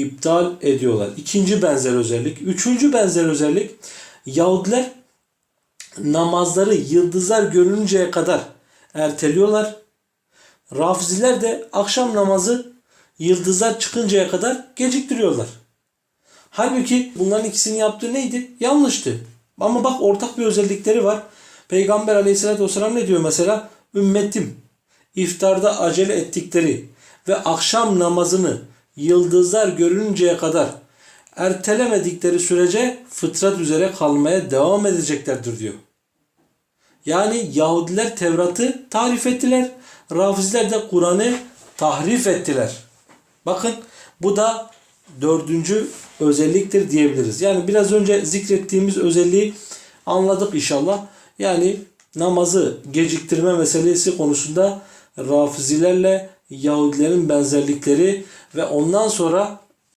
iptal ediyorlar. İkinci benzer özellik. Üçüncü benzer özellik Yahudiler namazları yıldızlar görünceye kadar erteliyorlar. Rafiziler de akşam namazı yıldızlar çıkıncaya kadar geciktiriyorlar. Halbuki bunların ikisinin yaptığı neydi? Yanlıştı. Ama bak ortak bir özellikleri var. Peygamber aleyhissalatü vesselam ne diyor mesela? Ümmetim iftarda acele ettikleri ve akşam namazını yıldızlar görünceye kadar ertelemedikleri sürece fıtrat üzere kalmaya devam edeceklerdir diyor. Yani Yahudiler Tevrat'ı tarif ettiler. Rafiziler de Kur'an'ı tahrif ettiler. Bakın bu da dördüncü özelliktir diyebiliriz. Yani biraz önce zikrettiğimiz özelliği anladık inşallah. Yani namazı geciktirme meselesi konusunda Rafizilerle Yahudilerin benzerlikleri ve ondan sonra